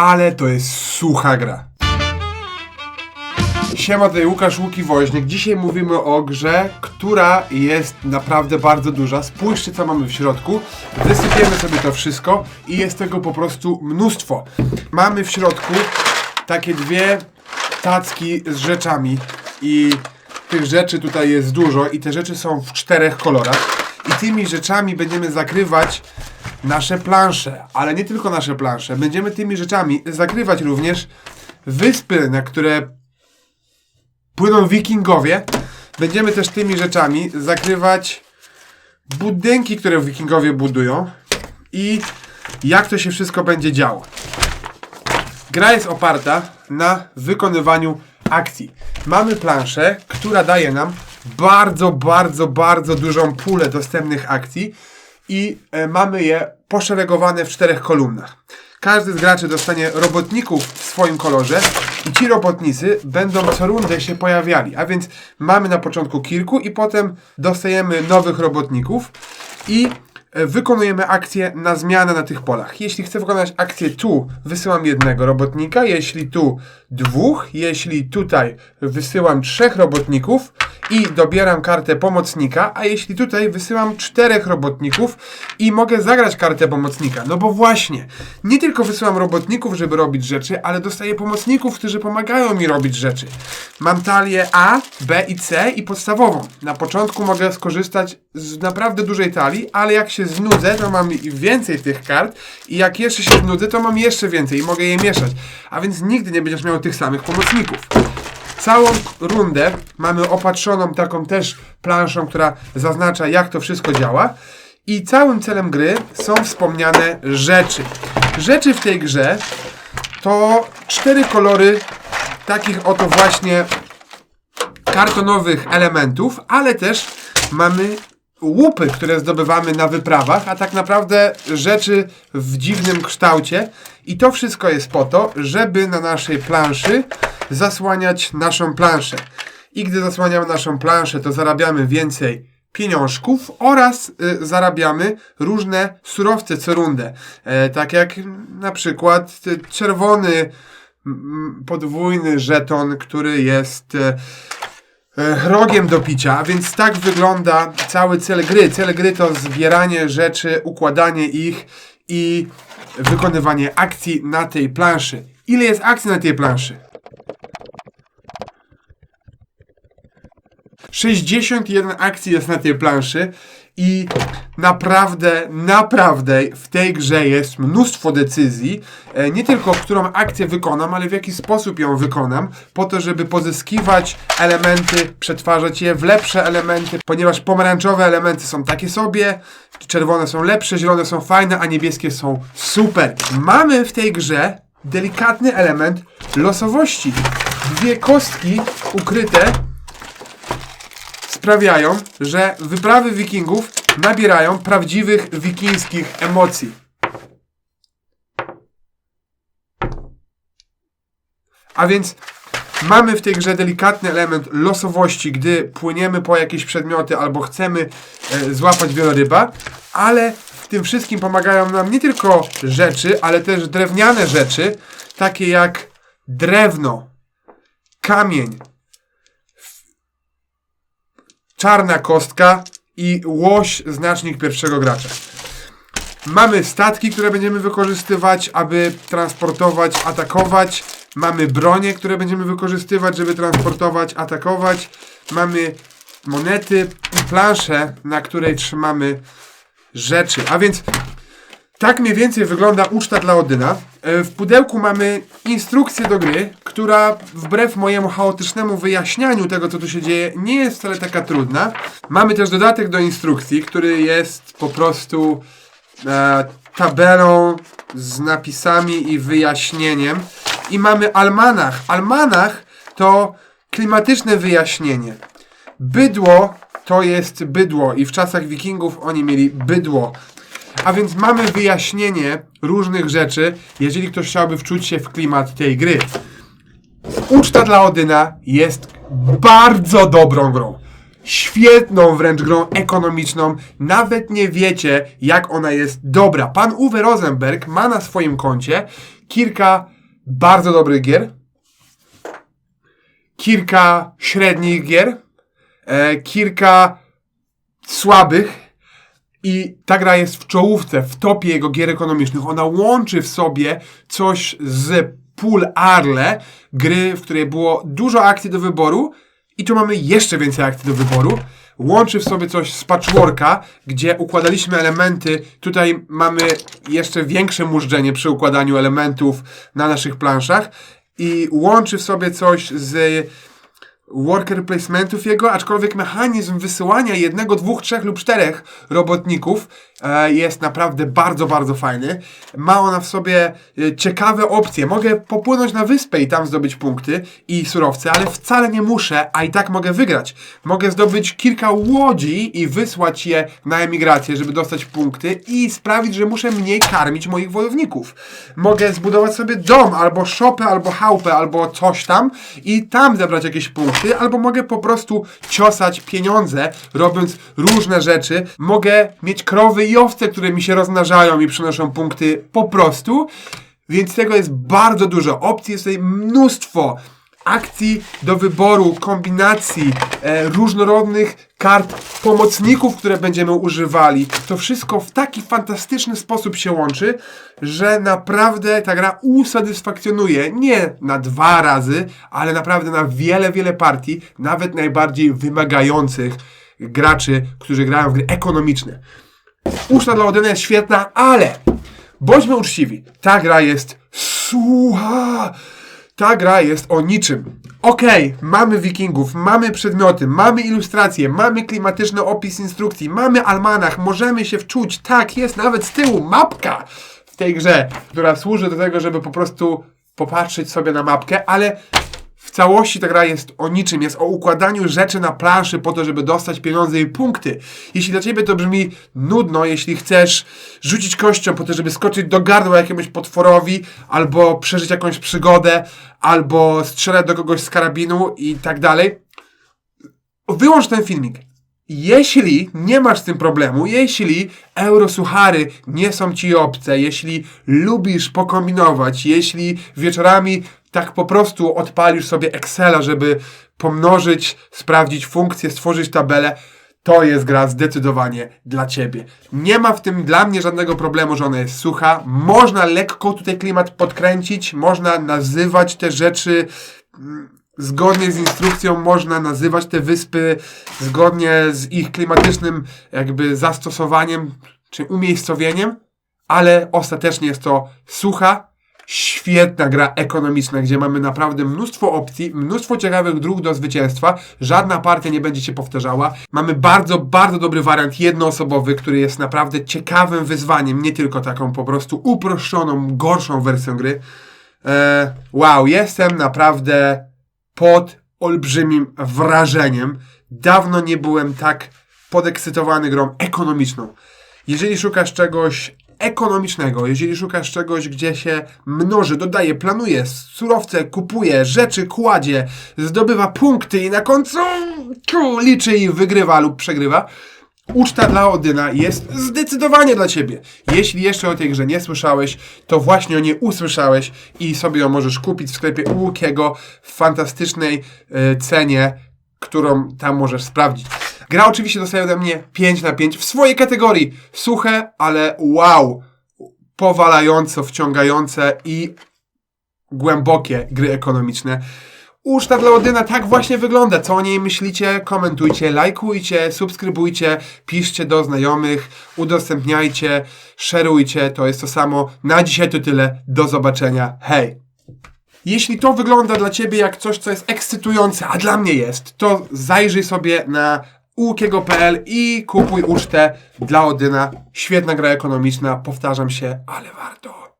ale to jest sucha gra. Siema, tutaj Łukasz Łuki-Woźnik. Dzisiaj mówimy o grze, która jest naprawdę bardzo duża. Spójrzcie, co mamy w środku. Wysypiemy sobie to wszystko i jest tego po prostu mnóstwo. Mamy w środku takie dwie tacki z rzeczami i tych rzeczy tutaj jest dużo i te rzeczy są w czterech kolorach i tymi rzeczami będziemy zakrywać nasze plansze, ale nie tylko nasze plansze. Będziemy tymi rzeczami zakrywać również wyspy, na które płyną wikingowie. Będziemy też tymi rzeczami zakrywać budynki, które wikingowie budują i jak to się wszystko będzie działo. Gra jest oparta na wykonywaniu akcji. Mamy planszę, która daje nam bardzo, bardzo, bardzo dużą pulę dostępnych akcji i e, mamy je poszeregowane w czterech kolumnach. Każdy z graczy dostanie robotników w swoim kolorze i ci robotnicy będą co rundę się pojawiali. A więc mamy na początku kilku i potem dostajemy nowych robotników i e, wykonujemy akcję na zmianę na tych polach. Jeśli chcę wykonać akcję tu, wysyłam jednego robotnika, jeśli tu dwóch, jeśli tutaj wysyłam trzech robotników i dobieram kartę pomocnika, a jeśli tutaj wysyłam czterech robotników i mogę zagrać kartę pomocnika. No bo właśnie, nie tylko wysyłam robotników, żeby robić rzeczy, ale dostaję pomocników, którzy pomagają mi robić rzeczy. Mam talię A, B i C i podstawową. Na początku mogę skorzystać z naprawdę dużej talii, ale jak się znudzę, to mam więcej tych kart i jak jeszcze się znudzę, to mam jeszcze więcej i mogę je mieszać. A więc nigdy nie będziesz miał tych samych pomocników. Całą rundę mamy opatrzoną taką też planszą, która zaznacza jak to wszystko działa. I całym celem gry są wspomniane rzeczy. Rzeczy w tej grze to cztery kolory takich oto właśnie kartonowych elementów, ale też mamy łupy, które zdobywamy na wyprawach, a tak naprawdę rzeczy w dziwnym kształcie. I to wszystko jest po to, żeby na naszej planszy zasłaniać naszą planszę. I gdy zasłaniamy naszą planszę, to zarabiamy więcej pieniążków oraz y, zarabiamy różne surowce co rundę. E, tak jak na przykład y, czerwony mm, podwójny żeton, który jest e, e, rogiem do picia, więc tak wygląda cały cel gry. Cel gry to zbieranie rzeczy, układanie ich i wykonywanie akcji na tej planszy. Ile jest akcji na tej planszy? 61 akcji jest na tej planszy i naprawdę, naprawdę w tej grze jest mnóstwo decyzji, e, nie tylko którą akcję wykonam, ale w jaki sposób ją wykonam, po to, żeby pozyskiwać elementy, przetwarzać je w lepsze elementy, ponieważ pomarańczowe elementy są takie sobie, czerwone są lepsze, zielone są fajne, a niebieskie są super. Mamy w tej grze delikatny element losowości. Dwie kostki ukryte sprawiają, że wyprawy wikingów nabierają prawdziwych wikińskich emocji. A więc mamy w tej grze delikatny element losowości, gdy płyniemy po jakieś przedmioty albo chcemy e, złapać wieloryba, ale w tym wszystkim pomagają nam nie tylko rzeczy, ale też drewniane rzeczy, takie jak drewno, kamień, czarna kostka i łoś znacznik pierwszego gracza. Mamy statki, które będziemy wykorzystywać, aby transportować, atakować. Mamy bronie, które będziemy wykorzystywać, żeby transportować, atakować. Mamy monety i plansze, na której trzymamy rzeczy. A więc tak mniej więcej wygląda uczta dla Odyna. E, w pudełku mamy instrukcję do gry, która wbrew mojemu chaotycznemu wyjaśnianiu tego, co tu się dzieje, nie jest wcale taka trudna. Mamy też dodatek do instrukcji, który jest po prostu e, tabelą z napisami i wyjaśnieniem. I mamy almanach. Almanach to klimatyczne wyjaśnienie. Bydło to jest bydło i w czasach wikingów oni mieli bydło. A więc mamy wyjaśnienie różnych rzeczy, jeżeli ktoś chciałby wczuć się w klimat tej gry. Uczta dla Odyna jest bardzo dobrą grą. Świetną wręcz grą ekonomiczną. Nawet nie wiecie, jak ona jest dobra. Pan Uwe Rosenberg ma na swoim koncie kilka bardzo dobrych gier, kilka średnich gier, e, kilka słabych i ta gra jest w czołówce, w topie jego gier ekonomicznych. Ona łączy w sobie coś z pól Arle, gry, w której było dużo akcji do wyboru i tu mamy jeszcze więcej akcji do wyboru. Łączy w sobie coś z patchworka, gdzie układaliśmy elementy. Tutaj mamy jeszcze większe mużdżenie przy układaniu elementów na naszych planszach. I łączy w sobie coś z worker placementów jego, aczkolwiek mechanizm wysyłania jednego, dwóch, trzech lub czterech robotników jest naprawdę bardzo, bardzo fajny. Ma ona w sobie e, ciekawe opcje. Mogę popłynąć na wyspę i tam zdobyć punkty i surowce, ale wcale nie muszę, a i tak mogę wygrać. Mogę zdobyć kilka łodzi i wysłać je na emigrację, żeby dostać punkty i sprawić, że muszę mniej karmić moich wojowników. Mogę zbudować sobie dom, albo szopę, albo chałupę, albo coś tam i tam zebrać jakieś punkty, albo mogę po prostu ciosać pieniądze, robiąc różne rzeczy. Mogę mieć krowy i owce, które mi się rozmnażają i przynoszą punkty po prostu. Więc tego jest bardzo dużo. Opcji jest tutaj mnóstwo akcji do wyboru, kombinacji, e, różnorodnych kart pomocników, które będziemy używali. To wszystko w taki fantastyczny sposób się łączy, że naprawdę ta gra usatysfakcjonuje nie na dwa razy, ale naprawdę na wiele, wiele partii, nawet najbardziej wymagających graczy, którzy grają w gry ekonomiczne. Uczta dla Odyna jest świetna, ale bądźmy uczciwi, ta gra jest słucha. Ta gra jest o niczym. Okej, mamy wikingów, mamy przedmioty, mamy ilustracje, mamy klimatyczny opis instrukcji, mamy almanach, możemy się wczuć, tak, jest nawet z tyłu mapka w tej grze, która służy do tego, żeby po prostu popatrzeć sobie na mapkę, ale w całości ta gra jest o niczym, jest o układaniu rzeczy na planszy po to, żeby dostać pieniądze i punkty. Jeśli dla ciebie to brzmi nudno, jeśli chcesz rzucić kością po to, żeby skoczyć do gardła jakiemuś potworowi, albo przeżyć jakąś przygodę, albo strzelać do kogoś z karabinu i tak dalej, wyłącz ten filmik. Jeśli nie masz z tym problemu, jeśli eurosuchary nie są ci obce, jeśli lubisz pokombinować, jeśli wieczorami tak po prostu odpalisz sobie Excela, żeby pomnożyć, sprawdzić funkcje, stworzyć tabelę, to jest gra zdecydowanie dla ciebie. Nie ma w tym dla mnie żadnego problemu, że ona jest sucha. Można lekko tutaj klimat podkręcić, można nazywać te rzeczy mm, zgodnie z instrukcją można nazywać te wyspy zgodnie z ich klimatycznym jakby zastosowaniem czy umiejscowieniem, ale ostatecznie jest to sucha, świetna gra ekonomiczna, gdzie mamy naprawdę mnóstwo opcji, mnóstwo ciekawych dróg do zwycięstwa, żadna partia nie będzie się powtarzała. Mamy bardzo, bardzo dobry wariant jednoosobowy, który jest naprawdę ciekawym wyzwaniem, nie tylko taką po prostu uproszczoną, gorszą wersją gry. Eee, wow, jestem naprawdę pod olbrzymim wrażeniem. Dawno nie byłem tak podekscytowany grą ekonomiczną. Jeżeli szukasz czegoś ekonomicznego, jeżeli szukasz czegoś, gdzie się mnoży, dodaje, planuje, surowce kupuje, rzeczy kładzie, zdobywa punkty i na końcu liczy i wygrywa lub przegrywa, Uczta dla Odyna jest zdecydowanie dla Ciebie. Jeśli jeszcze o tej grze nie słyszałeś, to właśnie o niej usłyszałeś i sobie ją możesz kupić w sklepie Łukiego w fantastycznej e, cenie, którą tam możesz sprawdzić. Gra oczywiście dostaje ode mnie 5 na 5 w swojej kategorii. Suche, ale wow! Powalająco, wciągające i głębokie gry ekonomiczne. Uczta dla Odyna tak właśnie wygląda. Co o niej myślicie? Komentujcie, lajkujcie, subskrybujcie, piszcie do znajomych, udostępniajcie, szerujcie. To jest to samo. Na dzisiaj to tyle. Do zobaczenia. Hej! Jeśli to wygląda dla Ciebie jak coś, co jest ekscytujące, a dla mnie jest, to zajrzyj sobie na ukiego.pl i kupuj ucztę dla Odyna. Świetna gra ekonomiczna, powtarzam się, ale warto.